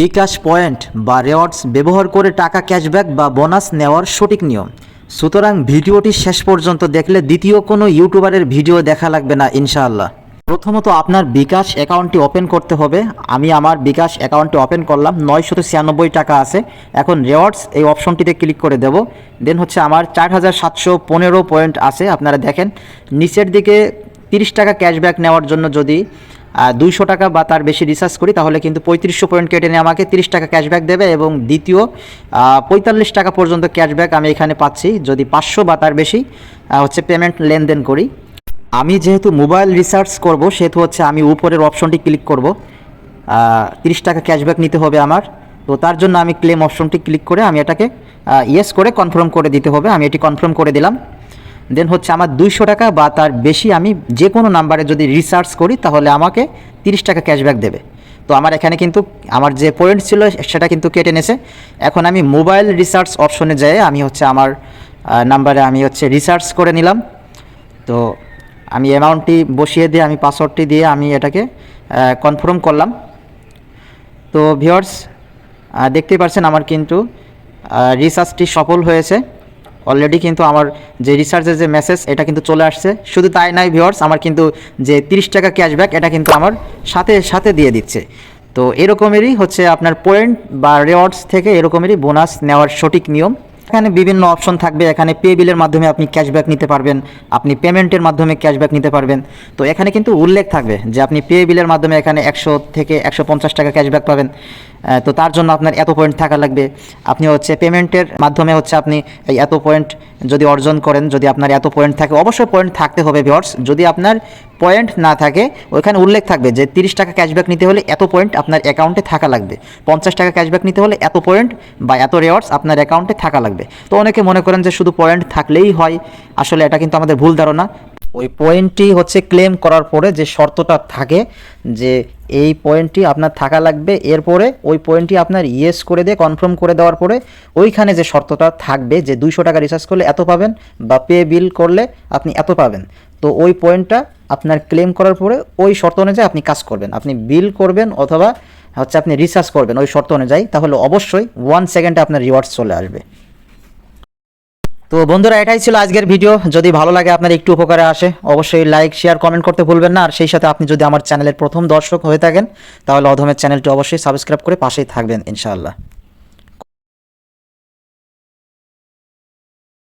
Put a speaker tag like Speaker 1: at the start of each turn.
Speaker 1: বিকাশ point বা rewards ব্যবহার করে টাকা ক্যাশব্যাক বা বোনাস নেওয়ার সঠিক নিয়ম। সুতরাং ভিডিওটি শেষ পর্যন্ত দেখলে দ্বিতীয় কোনো ইউটিউবারের ভিডিও দেখা লাগবে না, ইনশাআল্লাহ। প্রথমত আপনার বিকাশ অ্যাকাউন্টটি ওপেন করতে হবে। আমি আমার বিকাশ অ্যাকাউন্টটি ওপেন করলাম, নয়শত ছিয়ানব্বই টাকা আছে। এখন রেওয়ার্ডস এই অপশনটিতে ক্লিক করে দেব। দেন হচ্ছে আমার চার হাজার সাতশো পনেরো পয়েন্ট আছে, আপনারা দেখেন। নিচের দিকে তিরিশ টাকা ক্যাশব্যাক নেওয়ার জন্য যদি দুইশো টাকা বা তার বেশি রিচার্জ করি, তাহলে কিন্তু পঁয়ত্রিশশো পয়েন্ট কেটে নিয়ে আমাকে তিরিশ টাকা ক্যাশব্যাক দেবে এবং দ্বিতীয় পঁয়তাল্লিশ টাকা পর্যন্ত ক্যাশব্যাক আমি এখানে পাচ্ছি। যদি পাঁচশো বা তার বেশি হচ্ছে পেমেন্ট লেনদেন করি। আমি যেহেতু মোবাইল রিচার্জ করব, সেহেতু হচ্ছে আমি উপরের অপশনটি ক্লিক করব। তিরিশ টাকা ক্যাশব্যাক নিতে হবে আমার। তো তার জন্য আমি ক্লেম অপশনটি ক্লিক করে আমি এটাকে ইয়েস করে কনফার্ম করে দিতে হবে। আমি এটি কনফার্ম করে দিলাম। দেন হচ্ছে আমার দুইশো টাকা বা তার বেশি আমি যে কোনো নাম্বারে যদি রিসার্চ করি, তাহলে আমাকে তিরিশ টাকা ক্যাশব্যাক দেবে। তো আমার এখানে কিন্তু, আমার যে পয়েন্ট ছিল, সেটা কিন্তু কেটে নেছে এখন আমি মোবাইল রিসার্চ অপশনে যেয়ে আমি হচ্ছে আমার নাম্বারে আমি হচ্ছে রিসার্চ করে নিলাম। তো আমি অ্যামাউন্টটি বসিয়ে দিয়ে, আমি পাসওয়ার্ডটি দিয়ে আমি এটাকে কনফার্ম করলাম। তো ভিওর্স দেখতেই পারছেন আমার কিন্তু রিসার্চটি সফল হয়েছে। অলরেডি কিন্তু আমার যে রিসার্চের যে মেসেজ এটা কিন্তু চলে আসছে। শুধু তাই নাই ভিওর্স আমার কিন্তু যে তিরিশ টাকা ক্যাশব্যাক এটা কিন্তু আমার সাথে সাথে দিয়ে দিচ্ছে। তো এরকমেরই হচ্ছে আপনার পয়েন্ট বা রেওয়ার্ডস থেকে এরকমেরই বোনাস নেওয়ার সঠিক নিয়ম। এখানে বিভিন্ন অপশন থাকবে। এখানে পে বিলের মাধ্যমে আপনি ক্যাশব্যাক নিতে পারবেন, আপনি পেমেন্টের মাধ্যমে ক্যাশব্যাক নিতে পারবেন। তো এখানে কিন্তু উল্লেখ থাকবে যে আপনি পে বিলের মাধ্যমে এখানে একশো থেকে একশো পঞ্চাশ টাকা ক্যাশব্যাক পাবেন। তো তার জন্য আপনার এত পয়েন্ট থাকা লাগবে। আপনি হচ্ছে পেমেন্টের মাধ্যমে হচ্ছে আপনি এই এত পয়েন্ট যদি অর্জন করেন, যদি আপনার এত পয়েন্ট থাকে, অবশ্যই পয়েন্ট থাকতে হবে ভিওর্স যদি আপনার পয়েন্ট না থাকে, ওইখানে উল্লেখ থাকবে যে তিরিশ টাকা ক্যাশব্যাক নিতে হলে এত পয়েন্ট আপনার অ্যাকাউন্টে থাকা লাগবে। পঞ্চাশ টাকা ক্যাশব্যাক নিতে হলে এত পয়েন্ট বা এত রেওয়ার্ডস আপনার অ্যাকাউন্টে থাকা লাগবে। তো অনেকে মনে করেন যে শুধু পয়েন্ট থাকলেই হয়। আসলে এটা কিন্তু আমাদের ভুল ধারণা। ওই পয়েন্টটি হচ্ছে ক্লেম করার পরে যে শর্তটা থাকে, যে এই পয়েন্টটি আপনার থাকা লাগবে, এরপরে ওই পয়েন্টটি আপনার ইয়েস করে দিয়ে কনফার্ম করে দেওয়ার পরে ওইখানে যে শর্তটা থাকবে যে দুইশো টাকা রিচার্জ করলে এত পাবেন বা পে বিল করলে আপনি এত পাবেন। তো ওই পয়েন্টটা আপনার ক্লেম করার পরে ওই শর্ত অনুযায়ী আপনি কাজ করবেন। আপনি বিল করবেন অথবা হচ্ছে আপনি রিচার্জ করবেন ওই শর্ত অনুযায়ী, তাহলে অবশ্যই ওয়ান সেকেন্ডে আপনার রিওয়ার্ডস চলে আসবে। তো বন্ধুরা, এটাই ছিল আজকের ভিডিও। যদি ভালো লাগে, আপনার একটু উপকারে আসে, অবশ্যই লাইক শেয়ার কমেন্ট করতে ভুলবেন না। আর সেই সাথে আপনি যদি আমার চ্যানেলের প্রথম দর্শক হয়ে থাকেন, তাহলে অধমের চ্যানেলটি অবশ্যই সাবস্ক্রাইব করে পাশেই থাকবেন, ইনশাআল্লাহ।